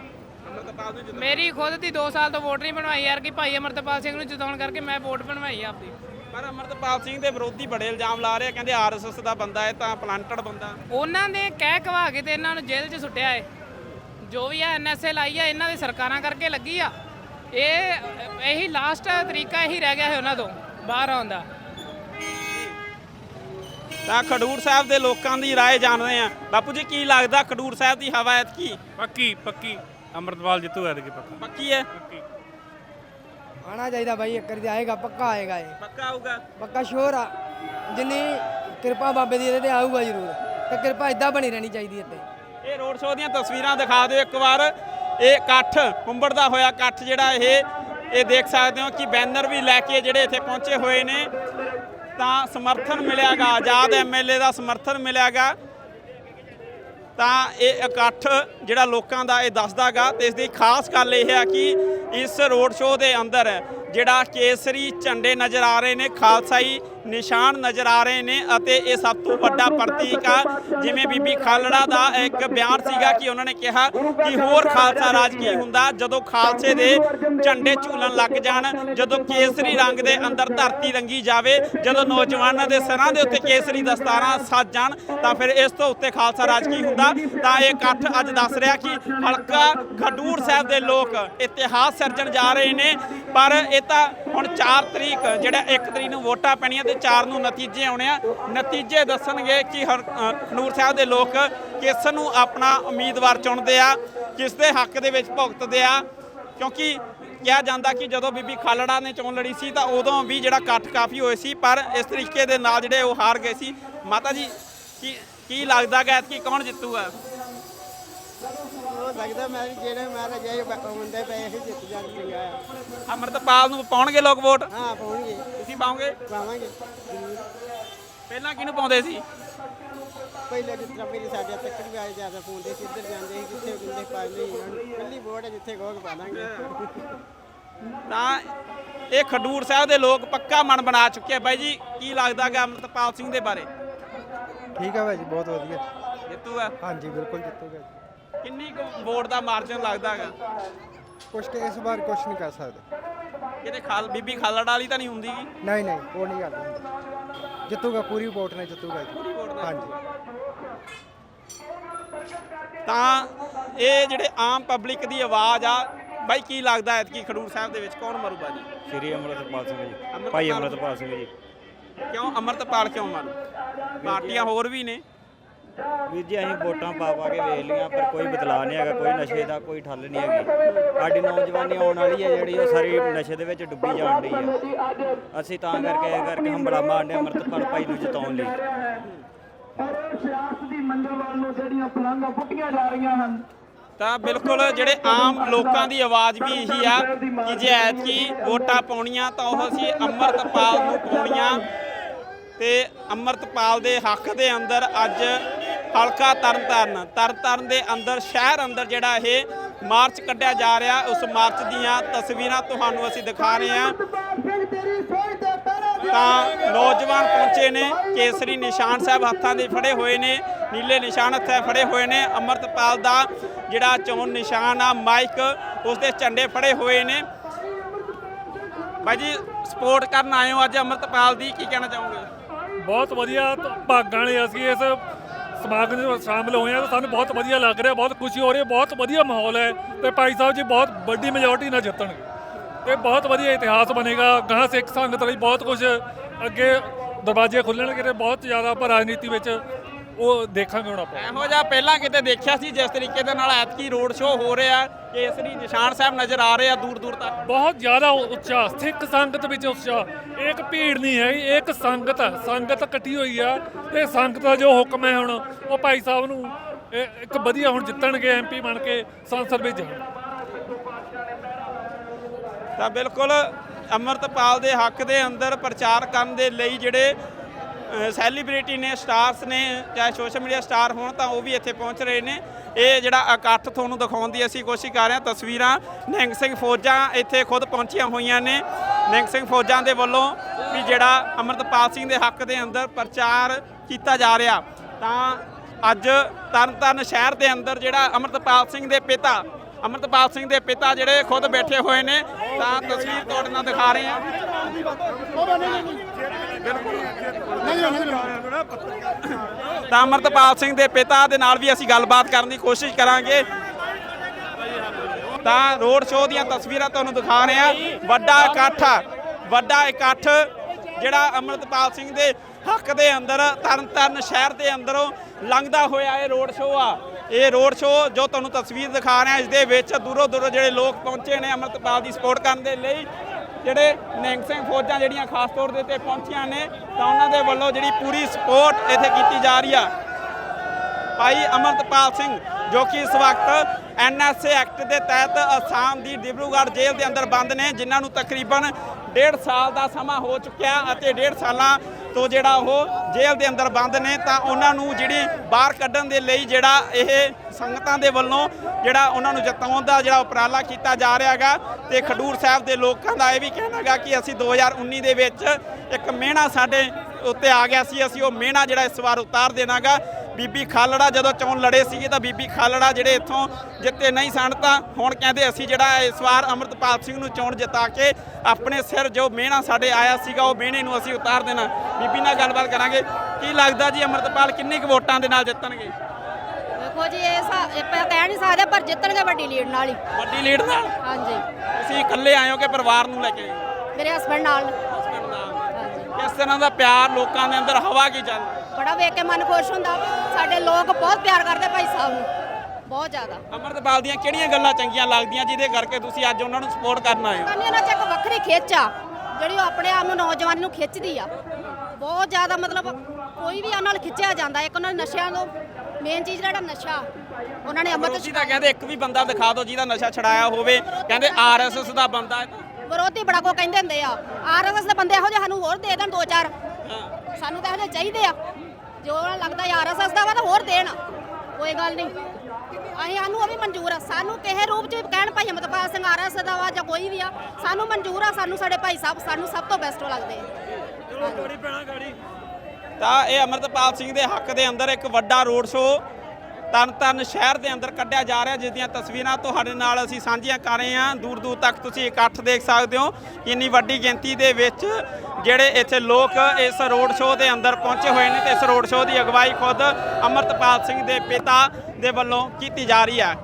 ਮੇਰੀ ਖੁਦ ਦੀ 2 ਸਾਲ ਤੋਂ ਵੋਟ ਨਹੀਂ ਬਣਵਾਈ ਯਾਰ ਕਿ ਭਾਈ ਅਮਰਤਪਾਲ ਸਿੰਘ ਨੂੰ ਜਿਤਾਉਣ ਕਰਕੇ ਮੈਂ ਵੋਟ ਬਣਵਾਈ ਆ ਆਪਦੀ ਪਰ ਅਮਰਤਪਾਲ ਸਿੰਘ ਦੇ ਵਿਰੋਧੀ ਬੜੇ ਇਲਜ਼ਾਮ ਲਾ ਰਹੇ ਆ ਕਹਿੰਦੇ ਆਰਐਸਐਸ ਦਾ ਬੰਦਾ ਹੈ ਤਾਂ ਪਲਾਂਟਡ ਬੰਦਾ ਉਹਨਾਂ ਨੇ ਕਹਿ ਕਵਾ ਕੇ ਤੇ ਇਹਨਾਂ ਨੂੰ ਜੇਲ੍ਹ 'ਚ ਸੁੱਟਿਆ ਏ ਜੋ ਵੀ ਆ ਐਨਐਸਏ ਲਾਈ ਆ ਇਹਨਾਂ ਦੀ ਸਰਕਾਰਾਂ ਕਰਕੇ ਲੱਗੀ ਆ ਇਹ ਇਹੀ ਲਾਸਟ ਤਰੀਕਾ ਇਹੀ ਰਹਿ ਗਿਆ ਹੈ ਉਹਨਾਂ ਤੋਂ ਬਾਹਰ ਆਉਣ ਦਾ ਤਾਂ ਖਡੂਰ ਸਾਹਿਬ ਦੇ ਲੋਕਾਂ ਦੀ رائے ਜਾਣਦੇ ਆ ਬਾਪੂ ਜੀ ਕੀ ਲੱਗਦਾ ਖਡੂਰ ਸਾਹਿਬ ਦੀ ਹਵਾ ਐਤਕੀ ਪੱਕੀ ਪੱਕੀ ਅੰਮ੍ਰਿਤਪਾਲ ਜਿੱਤੂ ਐਤਕੀ ਪੱਕਾ। ਪੱਕੀ ਹੈ? ਆਣਾ ਚਾਹੀਦਾ ਬਾਈ ਇੱਕ ਵਾਰੀ ਆਏਗਾ ਪੱਕਾ ਆਏਗਾ ਇਹ। ਪੱਕਾ ਆਊਗਾ? ਪੱਕਾ ਸ਼ੋਰ ਆ। ਜਿੰਨੀ ਕਿਰਪਾ ਬਾਬੇ ਦੀ ਇਹਦੇ ਤੇ ਆਊਗਾ ਜ਼ਰੂਰ। ਤੇ ਕਿਰਪਾ ਇਦਾਂ ਬਣੀ ਰਹਿਣੀ ਚਾਹੀਦੀ ਇੱਥੇ। ਇਹ ਰੋਡ ਸ਼ੋਅ ਦੀਆਂ ਤਸਵੀਰਾਂ ਦਿਖਾ ਦਿਓ ਇੱਕ ਵਾਰ। ਇਹ ਇਕੱਠ ਕੁੰਬੜਦਾ ਹੋਇਆ ਇਕੱਠ ਜਿਹੜਾ ਇਹ ਇਹ ਦੇਖ ਸਕਦੇ ਹੋ ਕਿ ਬੈਨਰ ਵੀ ਲੈ ਕੇ ਜਿਹੜੇ ਇੱਥੇ ਪਹੁੰਚੇ ਹੋਏ ਨੇ। ਤਾਂ ਸਮਰਥਨ ਮਿਲਿਆਗਾ ਆਜ਼ਾਦ ਐਮਐਲਏ ਦਾ ਸਮਰਥਨ ਮਿਲਿਆਗਾ। ਤਾਂ ਇਹ ਇਕੱਠ ਜਿਹੜਾ ਲੋਕਾਂ ਦਾ ਇਹ ਦੱਸਦਾਗਾ ਤੇ ਇਸ ਦੀ ਖਾਸ ਗੱਲ ਇਹ ਹੈ ਕਿ ਇਸ ਰੋਡ ਸ਼ੋਅ ਦੇ ਅੰਦਰ ਜਿਹੜਾ ਕੇਸਰੀ ਝੰਡੇ ਨਜ਼ਰ ਆ ਰਹੇ ਨੇ, ਖਾਲਸਾਈ ਨਿਸ਼ਾਨ ਨਜ਼ਰ ਆ ਰਹੇ ਨੇ ਅਤੇ ਇਹ ਸਭ ਤੋਂ ਵੱਡਾ ਪ੍ਰਤੀਕ ਆ। ਜਿਵੇਂ ਬੀਬੀ ਖਾਲੜਾ ਦਾ ਇੱਕ ਬਿਆਨ ਸੀਗਾ ਕਿ ਉਹਨਾਂ ਨੇ ਕਿਹਾ ਕਿ ਹੋਰ ਖਾਲਸਾ ਰਾਜ ਕੀ ਹੁੰਦਾ? ਜਦੋਂ ਖਾਲਸੇ ਦੇ ਝੰਡੇ ਝੂਲਣ ਲੱਗ ਜਾਣ, ਜਦੋਂ ਕੇਸਰੀ ਰੰਗ ਦੇ ਅੰਦਰ ਧਰਤੀ ਰੰਗੀ ਜਾਵੇ, ਜਦੋਂ ਨੌਜਵਾਨਾਂ ਦੇ ਸਿਰਾਂ ਦੇ ਉੱਤੇ ਕੇਸਰੀ ਦਸਤਾਰਾਂ ਸੱਜ ਜਾਣ, ਤਾਂ ਫਿਰ ਇਸ ਤੋਂ ਉੱਤੇ ਖਾਲਸਾ ਰਾਜ ਕੀ ਹੁੰਦਾ? ਤਾਂ ਇਹ ਇਕੱਠ ਅੱਜ ਦੱਸ ਰਿਹਾ ਕਿ ਹਲਕਾ ਖਡੂਰ ਸਾਹਿਬ ਦੇ ਲੋਕ ਇਤਿਹਾਸ ਸਿਰਜਣ ਜਾ ਰਹੇ ਨੇ, ਪਰ ਇਹ ਤਾਂ ਹੁਣ 4 ਤਰੀਕ ਜਿਹੜਾ 1 ਤਰੀਕ ਨੂੰ ਵੋਟਾਂ ਪੈਣੀਆਂ ਤੇ 4 ਨੂੰ ਨਤੀਜੇ ਆਉਣੇ ਆ। ਨਤੀਜੇ ਦੱਸਣਗੇ ਕਿ ਹਰ- ਅ, ਸਾਹਿਬ ਦੇ ਲੋਕ ਕਿਸ ਨੂੰ ਆਪਣਾ ਉਮੀਦਵਾਰ ਚੁਣਦੇ ਆ ਕਿਸ ਦੇ ਹੱਕ ਦੇ ਵਿੱਚ ਭੁਗਤਦੇ ਆ। ਕਿਉਂਕਿ ਕਿਹਾ ਜਾਂਦਾ ਕਿ ਜਦੋਂ ਬੀਬੀ ਖਾਲੜਾ ਨੇ ਚੋਣ ਲੜੀ ਸੀ ਤਾਂ ਉਦੋਂ ਵੀ ਜਿਹੜਾ ਇਕੱਠ ਕਾਫੀ ਹੋਏ ਸੀ ਪਰ ਇਸ ਤਰੀਕੇ ਦੇ ਨਾਲ ਜਿਹੜੇ ਉਹ ਹਾਰ ਗਏ ਸੀ। ਮਾਤਾ ਜੀ ਕੀ ਕੀ ਲੱਗਦਾ ਕਿ ਕੌਣ ਜਿੱਤੂਗਾ? ਲੱਗਦਾ ਮੈਂ ਜਿਹੜੇ ਮੈਂ ਰਜਾਈ ਹੁੰਦੇ ਪਏ ਇਹ ਜਿੱਤ ਜਾਂਦੀਆਂ ਅਮਰਤਪਾਲ ਨੂੰ ਪਾਉਣਗੇ ਲੋਕ ਵੋਟ? ਹਾਂ ਪਾਉਣਗੇ। ਤੁਸੀਂ ਪਾਓਗੇ? ਪਾਵਾਂਗੇ। ਪਹਿਲਾਂ ਕਿਹਨੂੰ ਪਾਉਂਦੇ ਸੀ? ਪਹਿਲੇ ਜਿਸ ਤਰ੍ਹਾਂ ਮੇਰੀ ਸਾਡੇ ਤੱਕੜ ਵੀ ਆਏ ਜ਼ਿਆਦਾ ਫੋਨ ਦੇ ਸੀ ਇੱਧਰ ਜਾਂਦੇ ਸੀ ਜਿੱਥੇ ਕਿੰਨੇ ਪਾ ਇਹਨਾਂ ਨੂੰ। ਪਹਿਲੀ ਵੋਟ ਹੈ ਜਿੱਥੇ ਕਹੋਗੇ ਪਾ ਦਾਂਗੇ। ਤਾਂ ਇਹ ਖਡੂਰ ਸਾਹਿਬ ਦੇ ਲੋਕ ਪੱਕਾ ਮਨ ਬਣਾ ਚੁੱਕੇ ਆ। ਬਾਈ ਜੀ ਕੀ ਲੱਗਦਾ ਕਿ ਅਮਰਤਪਾਲ ਸਿੰਘ ਦੇ ਬਾਰੇ? ਠੀਕ ਹੈ ਭਾਜੀ ਬਹੁਤ ਵਧੀਆ। ਜਿੱਤੂਗਾ? ਹਾਂਜੀ ਬਿਲਕੁਲ ਜਿੱਤੂਗਾ ਜੀ। ਕਿੰਨੀ ਕੁ ਵੋਟ ਦਾ ਮਾਰਜਨ ਲੱਗਦਾ ਹੈਗਾ? ਕੁਛ ਕਿ ਇਸ ਵਾਰ ਕੁਛ ਨਹੀਂ ਕਰ ਸਕਦੇ। ਕਿਤੇ ਖਾਲ ਬੀਬੀ ਖਾਲੜ ਵਾਲੀ ਤਾਂ ਨਹੀਂ ਹੁੰਦੀ ਗੀ? ਨਹੀਂ ਨਹੀਂ ਉਹ ਨਹੀਂ ਕਰਦੇ ਜਿੱਤੂਗਾ ਪੂਰੀ ਵੋਟ ਨਾਲ ਜਿੱਤੂਗਾ ਜੀ ਹਾਂਜੀ। ਤਾਂ ਇਹ ਜਿਹੜੇ ਆਮ ਪਬਲਿਕ ਦੀ ਆਵਾਜ਼ ਆ ਬਾਈ ਕੀ ਲੱਗਦਾ ਐਤਕੀ ਖਡੂਰ ਸਾਹਿਬ ਦੇ ਵਿੱਚ? ਕੌਣ ਮਰੂਗਾ ਜੀ? ਸ਼੍ਰੀ ਅਮਰਤਪਾਲ ਸਿੰਘ ਜੀ। ਅੰਮ੍ਰਿਤਪਾਲ- ਭਾਈ ਅਮਰਤਪਾਲ ਸਿੰਘ ਜੀ। ਕਿਉਂ? ਅਮਰਤਪਾਲ ਕਿਉਂ ਮਾਰੂ? ਪਾਰਟੀਆਂ ਹੋਰ ਵੀ ਨੇ। ਵੀਰ ਜੀ ਅਸੀਂ ਵੋਟਾਂ ਪਾ ਪਾ ਕੇ ਵੇਖ ਲਈਆਂ ਪਰ ਕੋਈ ਬਦਲਾਅ ਨਹੀਂ ਹੈਗਾ ਕੋਈ ਨਸ਼ੇ ਦਾ ਕੋਈ ਠੱਲ ਨਹੀਂ ਹੈਗੀ। ਸਾਡੀ ਨੌਜਵਾਨੀ ਆਉਣ ਵਾਲੀ ਹੈ ਜਿਹੜੀ ਉਹ ਸਾਰੀ ਨਸ਼ੇ ਦੇ ਵਿੱਚ ਡੁੱਬੀ ਜਾਣ ਰਹੀ ਹੈ ਅਸੀਂ ਤਾਂ ਕਰਕੇ ਇਹ ਕਰਕੇ ਹੰਬੜਾ ਮਾਰਨੇ ਅਮਰਤਪਾਲ ਭਾਈ ਨੂੰ ਜਿਤਾਉਣ ਲਈ। ਤਾਂ ਬਿਲਕੁਲ ਜਿਹੜੇ ਆਮ ਲੋਕਾਂ ਦੀ ਆਵਾਜ਼ ਵੀ ਇਹੀ ਆ ਕਿ ਜੇ ਐਤਕੀ ਵੋਟਾਂ ਪਾਉਣੀਆਂ ਤਾਂ ਉਹ ਅਸੀਂ ਅੰਮ੍ਰਿਤਪਾਲ ਨੂੰ ਪਾਉਣੀਆਂ। ਤੇ ਅੰਮ੍ਰਿਤਪਾਲ ਦੇ ਹੱਕ ਦੇ ਅੰਦਰ ਅੱਜ ਹਲਕਾ ਤਰਨਤਾਰਨ। ਤਰਨਤਾਰਨ ਦੇ ਅੰਦਰ, ਸ਼ਹਿਰ ਅੰਦਰ ਜਿਹੜਾ ਇਹ ਮਾਰਚ ਕੱਢਿਆ ਜਾ ਰਿਹਾ, ਉਸ ਮਾਰਚ ਦੀਆਂ ਤਸਵੀਰਾਂ ਤੁਹਾਨੂੰ ਅਸੀਂ ਦਿਖਾ ਰਹੇ ਹਾਂ। ਤਾਂ ਨੌਜਵਾਨ ਪਹੁੰਚੇ ਨੇ, ਕੇਸਰੀ ਨਿਸ਼ਾਨ ਸਾਹਿਬ ਹੱਥਾਂ ਦੇ ਫੜੇ ਹੋਏ ਨੇ, ਨੀਲੇ ਨਿਸ਼ਾਨ ਹੱਥਾਂ 'ਚ ਫੜੇ ਹੋਏ ਨੇ, ਅੰਮ੍ਰਿਤਪਾਲ ਦਾ ਜਿਹੜਾ ਚੋਣ ਨਿਸ਼ਾਨ ਆ, ਮਾਈਕ ਉਸ ਦੇ ਝੰਡੇ ਫੜੇ ਹੋਏ ਨੇ। ਬਾਈ ਜੀ ਸਪੋਰਟ ਕਰਨ ਆਏ ਹੋ ਅੱਜ ਅੰਮ੍ਰਿਤਪਾਲ ਦੀ, ਕੀ ਕਹਿਣਾ ਚਾਹੋਗੇ? ਬਹੁਤ ਵਧੀਆ, ਭਾਗਾਂ ਵਾਲੇ ਅਸੀਂ ਇਸ ਸਮਾਗਮ ਵਿੱਚ ਸ਼ਾਮਲ ਹੋਏ ਹਾਂ ਤਾਂ ਸਾਨੂੰ ਬਹੁਤ ਵਧੀਆ ਲੱਗ ਰਿਹਾ, ਬਹੁਤ ਖੁਸ਼ੀ ਹੋ ਰਹੀ ਹੈ, ਬਹੁਤ ਵਧੀਆ ਮਾਹੌਲ ਹੈ ਤੇ ਭਾਈ ਸਾਹਿਬ ਜੀ ਬਹੁਤ ਵੱਡੀ ਮੈਜੋਰਟੀ ਨਾਲ ਜਿੱਤਣਗੇ। ਤੇ ਬਹੁਤ ਵਧੀਆ ਇਤਿਹਾਸ ਬਣੇਗਾ ਗਾਂ ਸਿੱਖ ਸੰਗਤ ਲਈ ਬਹੁਤ ਕੁਝ ਅੱਗੇ ਦਰਵਾਜ਼ੇ ਖੁੱਲਣਗੇ ਤੇ ਬਹੁਤ ਜ਼ਿਆਦਾ ਆਪਾਂ ਰਾਜਨੀਤੀ ਵਿੱਚ ਉਹ ਦੇਖਾਂਗੇ ਹੁਣ ਆਪਾਂ। ਇਹੋ ਜਿਹਾ ਪਹਿਲਾਂ ਕਿਤੇ ਦੇਖਿਆ ਸੀ ਜਿਸ ਤਰੀਕੇ ਦੇ ਨਾਲ ਐਤਕੀ ਰੋਡ ਸ਼ੋਅ ਹੋ ਰਿਹਾ ਕੇਸਰੀ ਨਿਸ਼ਾਨ ਸਾਹਿਬ ਨਜ਼ਰ ਆ ਰਹੇ ਆ ਦੂਰ ਦੂਰ ਤੱਕ। ਬਹੁਤ ਜ਼ਿਆਦਾ ਉਤਸ਼ਾਹ ਸਿੱਖ ਸੰਗਤ ਵਿੱਚ ਉਤਸ਼ਾਹ ਇੱਕ ਭੀੜ ਨਹੀਂ ਹੈ ਇੱਕ ਸੰਗਤ ਹੈ। ਸੰਗਤ ਇਕੱਠੀ ਹੋਈ ਆ ਤੇ ਸੰਗਤ ਦਾ ਜੋ ਹੁਕਮ ਹੈ ਹੁਣ ਉਹ ਭਾਈ ਸਾਹਿਬ ਨੂੰ ਇੱਕ ਵਧੀਆ ਹੁਣ ਜਿੱਤਣਗੇ ਐਮਪੀ ਬਣ ਕੇ ਸੰਸਦ ਵਿੱਚ। ਜਾਣ ਤਾਂ ਬਿਲਕੁਲ ਅਮਰਤਪਾਲ ਦੇ ਹੱਕ ਦੇ ਅੰਦਰ ਪ੍ਰਚਾਰ ਕਰਨ ਦੇ ਲਈ ਜਿਹੜੇ ਸੈਲੀਬ੍ਰਿਟੀ ਨੇ ਸਟਾਰਸ ਨੇ, ਚਾਹੇ ਸੋਸ਼ਲ ਮੀਡੀਆ ਸਟਾਰ ਹੋਣ ਤਾਂ ਉਹ ਵੀ ਇੱਥੇ ਪਹੁੰਚ ਰਹੇ ਨੇ। ਇਹ ਜਿਹੜਾ ਇਕੱਠ ਤੁਹਾਨੂੰ ਦਿਖਾਉਣ ਦੀ ਅਸੀਂ ਕੋਸ਼ਿਸ਼ ਕਰ ਰਹੇ ਹਾਂ, ਤਸਵੀਰਾਂ ਨਿਹੰਗ ਸਿੰਘ ਫੌਜਾਂ ਇੱਥੇ ਖੁਦ ਪਹੁੰਚੀਆਂ ਹੋਈਆਂ ਨੇ। ਨਿਹੰਗ ਸਿੰਘ ਫੌਜਾਂ ਦੇ ਵੱਲੋਂ ਵੀ ਜਿਹੜਾ ਅਮਰਤਪਾਲ ਸਿੰਘ ਦੇ ਹੱਕ ਦੇ ਅੰਦਰ ਪ੍ਰਚਾਰ ਕੀਤਾ ਜਾ ਰਿਹਾ। ਤਾਂ ਅੱਜ ਤਰਨਤਾਰਨ ਸ਼ਹਿਰ ਦੇ ਅੰਦਰ ਜਿਹੜਾ ਅਮਰਤਪਾਲ ਸਿੰਘ ਦੇ ਪਿਤਾ, ਅਮਰਤਪਾਲ ਸਿੰਘ ਦੇ ਪਿਤਾ ਜਿਹੜੇ ਖੁਦ ਬੈਠੇ ਹੋਏ ਨੇ। ਤਾਂ ਤਸਵੀਰ ਤੁਹਾਡੇ ਨਾਲ ਦਿਖਾ ਰਹੇ ਹਾਂ। ਤਾਂ ਅਮਰਤਪਾਲ ਸਿੰਘ ਦੇ ਪਿਤਾ ਦੇ ਨਾਲ ਵੀ ਅਸੀਂ ਗੱਲਬਾਤ ਕਰਨ ਦੀ ਕੋਸ਼ਿਸ਼ ਕਰਾਂਗੇ। ਤਾਂ ਰੋਡ ਸ਼ੋਅ ਦੀਆਂ ਤਸਵੀਰਾਂ ਤੁਹਾਨੂੰ ਦਿਖਾ ਰਹੇ ਹਾਂ। ਵੱਡਾ ਇਕੱਠ ਆ, ਵੱਡਾ ਇਕੱਠ ਜਿਹੜਾ ਅਮਰਤਪਾਲ ਸਿੰਘ ਦੇ ਹੱਕ ਦੇ ਅੰਦਰ ਤਰਨਤਾਰਨ ਸ਼ਹਿਰ ਦੇ ਅੰਦਰੋਂ ਲੰਘਦਾ ਹੋਇਆ ਇਹ ਰੋਡ ਸ਼ੋਅ ਆ। ਇਹ ਰੋਡ ਸ਼ੋਅ ਜੋ ਤੁਹਾਨੂੰ ਤਸਵੀਰ ਦਿਖਾ ਰਹੇ ਹਾਂ ਇਸ ਦੇ ਵਿੱਚ ਦੂਰੋਂ ਦੂਰੋਂ ਜਿਹੜੇ ਲੋਕ ਪਹੁੰਚੇ ਨੇ ਅਮਰਤਪਾਲ ਦੀ ਸਪੋਰਟ ਕਰਨ ਦੇ ਲਈ। ਜਿਹੜੇ ਨਿਹੰਗ ਸਿੰਘ ਫੌਜਾਂ ਜਿਹੜੀਆਂ ਖਾਸ ਤੌਰ ਦੇ ਉੱਤੇ ਪਹੁੰਚੀਆਂ ਨੇ, ਤਾਂ ਉਹਨਾਂ ਦੇ ਵੱਲੋਂ ਜਿਹੜੀ ਪੂਰੀ ਸਪੋਰਟ ਇੱਥੇ ਕੀਤੀ ਜਾ ਰਹੀ ਆ। ਭਾਈ ਅਮਰਤਪਾਲ ਸਿੰਘ, ਜੋ ਕਿ ਇਸ ਵਕਤ ਐਨਐਸਏ ਐਕਟ ਦੇ ਤਹਿਤ ਅਸਾਮ ਦੀ ਡਿਬਰੂਗੜ੍ਹ ਜੇਲ੍ਹ ਦੇ ਅੰਦਰ ਬੰਦ ਨੇ, ਜਿਨ੍ਹਾਂ ਨੂੰ ਤਕਰੀਬਨ ਡੇਢ ਸਾਲ ਦਾ ਸਮਾਂ ਹੋ ਚੁੱਕਿਆ ਅਤੇ ਡੇਢ ਸਾਲਾਂ ਤੋਂ ਜਿਹੜਾ ਉਹ ਜੇਲ੍ਹ ਦੇ ਅੰਦਰ ਬੰਦ ਨੇ, ਤਾਂ ਉਹਨਾਂ ਨੂੰ ਜਿਹੜੀ ਬਾਹਰ ਕੱਢਣ ਦੇ ਲਈ ਜਿਹੜਾ ਇਹ ਸੰਗਤਾਂ ਦੇ ਵੱਲੋਂ ਜਿਹੜਾ ਉਹਨਾਂ ਨੂੰ ਜਤਾਉਣ ਦਾ ਜਿਹੜਾ ਉਪਰਾਲਾ ਕੀਤਾ ਜਾ ਰਿਹਾ ਹੈਗਾ, ਤੇ ਖਡੂਰ ਸਾਹਿਬ ਦੇ ਲੋਕਾਂ ਦਾ ਇਹ ਵੀ ਕਹਿਣਾ ਹੈਗਾ ਕਿ ਅਸੀਂ 2019 ਦੇ ਵਿੱਚ ਇੱਕ ਮਿਹਣਾ ਸਾਡੇ ਉੱਤੇ ਆ ਗਿਆ ਸੀ, ਅਸੀਂ ਉਹ ਮਿਹਣਾ ਜਿਹੜਾ ਇਸ ਵਾਰ ਉਤਾਰ ਦੇਣਾਗਾ ਬੀਬੀ ਖਾਲੜਾ ਜਦੋਂ ਚੋਣ ਲੜੇ ਸੀਗੇ ਤਾਂ ਬੀਬੀ ਖਾਲੜਾ ਜਿਹੜੇ ਇੱਥੋਂ ਜਿੱਤੇ ਨਹੀਂ ਸਨ ਤਾਂ ਹੁਣ ਕਹਿੰਦੇ ਅਸੀਂ ਜਿਹੜਾ ਇਸ ਵਾਰ ਅਮਰਤਪਾਲ ਸਿੰਘ ਨੂੰ ਚੋਣ ਜਿਤਾ ਕੇ ਆਪਣੇ ਸਿਰ ਜੋ ਮਿਹਣਾ ਸਾਡੇ ਆਇਆ ਸੀਗਾ ਉਹ ਮਿਹਣੇ ਨੂੰ ਅਸੀਂ ਉਤਾਰ ਦੇਣਾ। ਬੀਬੀ ਨਾਲ ਗੱਲਬਾਤ ਕਰਾਂਗੇ। ਕੀ ਲੱਗਦਾ ਜੀ ਅਮਰਤਪਾਲ ਕਿੰਨੀ ਕੁ ਵੋਟਾਂ ਦੇ ਨਾਲ ਜਿੱਤਣਗੇ? ਦੇਖੋ ਜੀ ਇਹ ਆਪਾਂ ਕਹਿ ਨਹੀਂ ਸਕਦੇ ਪਰ ਜਿੱਤਣਗੇ ਵੱਡੀ ਲੀਡ ਨਾਲ ਹੀ। ਵੱਡੀ ਲੀਡ ਨਾਲ? ਹਾਂਜੀ। ਤੁਸੀਂ ਇਕੱਲੇ ਆਏ ਹੋ ਕਿ ਪਰਿਵਾਰ ਨੂੰ ਲੈ ਕੇ? ਮੇਰੇ ਹਸਬੰਡ ਨਾਲ। ਕਿਸ ਤਰ੍ਹਾਂ ਦਾ ਪਿਆਰ ਲੋਕਾਂ ਦੇ ਅੰਦਰ ਹਵਾ ਕੀ ਚੱਲ? ਬੜਾ ਵੇਖ ਕੇ ਮਨ ਖੁਸ਼ ਹੁੰਦਾ। ਸਾਡੇ ਲੋਕ ਬਹੁਤ ਪਿਆਰ ਕਰਦੇ ਭਾਈ ਸਾਹਿਬ ਨੂੰ। ਬਹੁਤ ਜ਼ਿਆਦਾ। ਅਮਰਤਪਾਲ ਦੀਆਂ ਕਿਹੜੀਆਂ ਗੱਲਾਂ ਚੰਗੀਆਂ ਲੱਗਦੀਆਂ ਜਿਹਦੇ ਕਰਕੇ ਤੁਸੀਂ ਅੱਜ ਉਹਨਾਂ ਨੂੰ ਸਪੋਰਟ ਕਰਨ ਆਏ ਹੋ? ਨਾਲ ਚ ਇੱਕ ਵੱਖਰੀ ਖਿੱਚ ਆ। ਜਿਹੜੀ ਉਹ ਆਪਣੇ ਆਪ ਨੂੰ ਨੌਜਵਾਨ ਨੂੰ ਖਿੱਚਦੀ ਆ। ਬਹੁਤ ਜ਼ਿਆਦਾ ਮਤਲਬ ਕੋਈ ਵੀ ਉਹਨਾਂ ਨਾਲ ਖਿੱਚਿਆ ਜਾਂਦਾ। ਇੱਕ ਉਹਨਾਂ ਦੇ ਨਸ਼ਿਆਂ ਤੋਂ ਮੇਨ ਚੀਜ਼ ਜਿਹੜਾ ਨਸ਼ਾ ਉਹਨਾਂ ਨੇ ਅੰਮ੍ਰਿਤ ਤੁਸੀਂ ਤਾਂ ਕਹਿੰਦੇ ਇੱਕ ਵੀ ਬੰਦਾ ਦਿਖਾ ਦਿਓ ਜਿਹਦਾ ਨਸ਼ਾ ਛਡਾਇਆ ਹੋਵੇ। ਕਹਿੰਦੇ ਆਰਐਸਐਸ ਦਾ ਬੰਦਾ ਹੈ। ਵਿਰੋਧੀ ਬੜਾ ਕੋ ਕਹਿੰਦੇ ਹੁੰਦੇ ਆ। ਆਰਐਸਐਸ ਦੇ ਬੰਦੇ ਇਹੋ ਜਿਹੇ ਸਾਨੂੰ ਹੋਰ ਦੇ ਦੇਣ ਦੋ ਚਾਰ। ਸਾਨੂੰ ਤਾਂ ਇਹੋ ਜਿਹੇ ਚਾਹੀਦੇ ਆ। ਜੋ ਉਹਨਾਂ ਲੱਗਦਾ ਆਰਐਸਐਸ ਦਾ ਵਾ ਤਾਂ ਹੋਰ ਦੇਣ। ਕੋਈ ਗੱਲ ਨਹੀਂ। ਅਸੀਂ ਸਾਨੂੰ ਉਹ ਵੀ ਮਨਜ਼ੂਰ ਆ। ਸਾਨੂੰ ਕਿਸੇ ਰੂਪ ਚ ਕਹਿਣ ਭਾਈ ਅਮਰਪਾਲ ਸਿੰਘ ਆਰਐਸਐਸ ਦਾ ਵਾ ਜਾਂ ਕੋਈ ਵੀ ਆ, ਸਾਨੂੰ ਮਨਜ਼ੂਰ ਆ, ਸਾਨੂੰ ਸਾਡੇ ਭਾਈ ਸਾਹਿਬ, ਸਾਨੂੰ ਸਭ ਤੋਂ ਬੈਸਟ ਲੱਗਦੇ ਆ। ਤਾਂ ਇਹ ਅਮਰਤਪਾਲ ਸਿੰਘ ਦੇ ਹੱਕ ਦੇ ਅੰਦਰ ਇੱਕ ਵੱਡਾ ਰੋਡ ਸ਼ੋਅ ਤਰਨਤਾਰਨ ਸ਼ਹਿਰ ਦੇ ਅੰਦਰ ਕੱਢਿਆ ਜਾ ਰਿਹਾ, ਜਿਸ ਦੀਆਂ ਤਸਵੀਰਾਂ ਤੁਹਾਡੇ ਨਾਲ ਅਸੀਂ ਸਾਂਝੀਆਂ ਕਰ ਰਹੇ ਹਾਂ। ਦੂਰ ਦੂਰ ਤੱਕ ਤੁਸੀਂ ਇਕੱਠ ਦੇਖ ਸਕਦੇ ਹੋ ਕਿ ਇੰਨੀ ਵੱਡੀ ਗਿਣਤੀ ਦੇ ਵਿੱਚ ਜਿਹੜੇ ਇੱਥੇ ਲੋਕ ਇਸ ਰੋਡ ਸ਼ੋਅ ਦੇ ਅੰਦਰ ਪਹੁੰਚੇ ਹੋਏ ਨੇ ਤੇ ਇਸ ਰੋਡ ਸ਼ੋਅ ਦੀ ਅਗਵਾਈ ਖੁਦ ਅਮਰਤਪਾਲ ਸਿੰਘ ਦੇ ਪਿਤਾ ਦੇ ਵੱਲੋਂ ਕੀਤੀ ਜਾ ਰਹੀ ਹੈ।